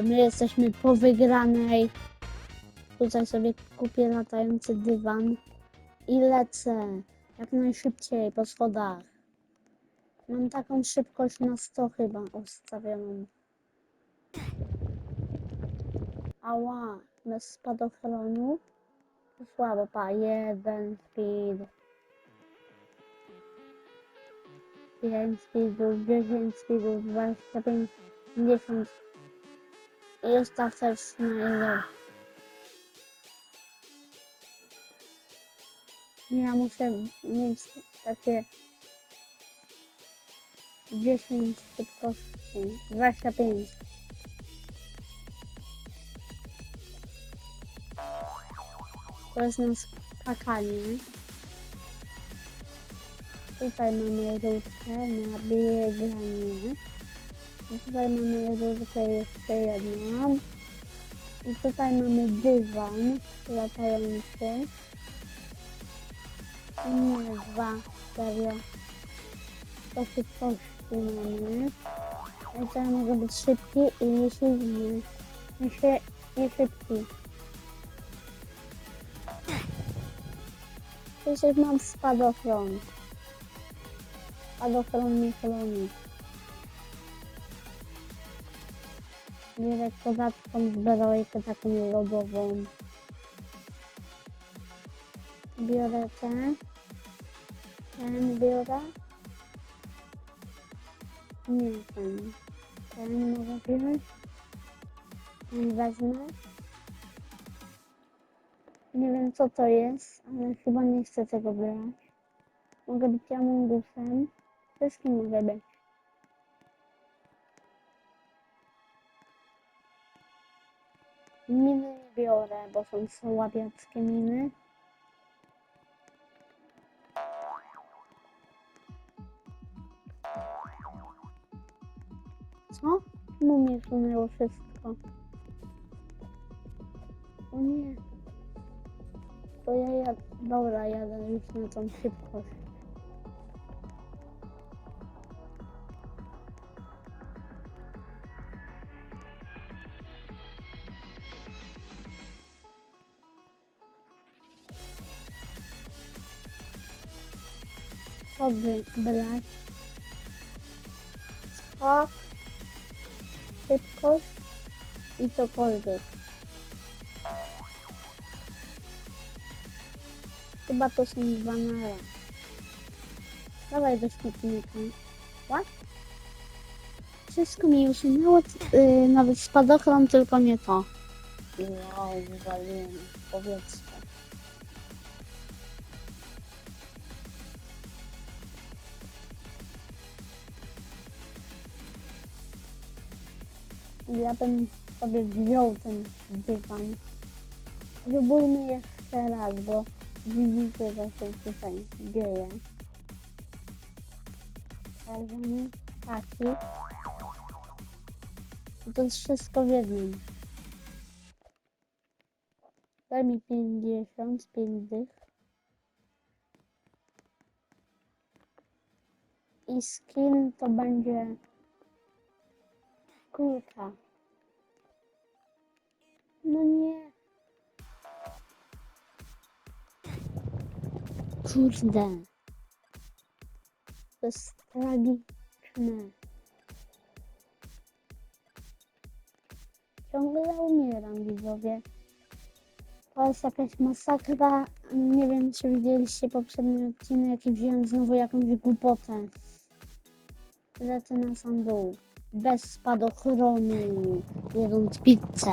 My jesteśmy po wygranej. Tutaj sobie kupię latający dywan i lecę jak najszybciej po schodach. Mam taką szybkość na 100 chyba ustawioną. Ała, bez spadochronu. Słabo, pa, jeden speed. 5 speedów, 10 speedów, 25, 50. I ustaw też na ile. Ja muszę mieć takie 10 szybkości, 25. To jest na skakanie. Tutaj I tutaj mamy rurkę jeszcze jedną. I tutaj mamy dywan latający. I nie dwa, serio. To szybkości mamy. I teraz mogę być szybki i nie silny. Nie, się, nie szybki. Przecież mam spadochron. Spadochron mnie chroni. Bierę kozacką zbrojkę taką lodową. Biorę ten. Ten biorę. Nie ten. Ten mogę wziąć. Ten wezmę. Nie wiem co to jest, ale chyba nie chcę tego brać. Mogę być Amongusem. Wszystkim mogę być. Miny nie biorę, bo są słabiackie miny. Co? Czemu mi sunęło wszystko? O nie. To ja jadę. Dobra, jadę już na tą szybkość. Co by brać? Skok, szybkość i cokolwiek. Chyba to są dwa na raz. Dawaj do śmietnika. What? Wszystko mi usunęło, yy, nawet spadochron, tylko nie to. Wow, wywaliłem w Ja bym sobie wziął ten dywan. Próbujmy jeszcze raz, bo widzicie, co się tutaj dzieje. Czerwony, taki. I To jest wszystko w jednym. Daj mi 50, 5 dych. I skin to będzie kulka. No nie. Kurde. To jest tragiczne. Ciągle umieram, widzowie. To jest jakaś masakra. Nie wiem, czy widzieliście poprzedni odcinek i wziąłem znowu jakąś głupotę. Lecę na sam dół. Bez spadochronu. Jedząc pizzę.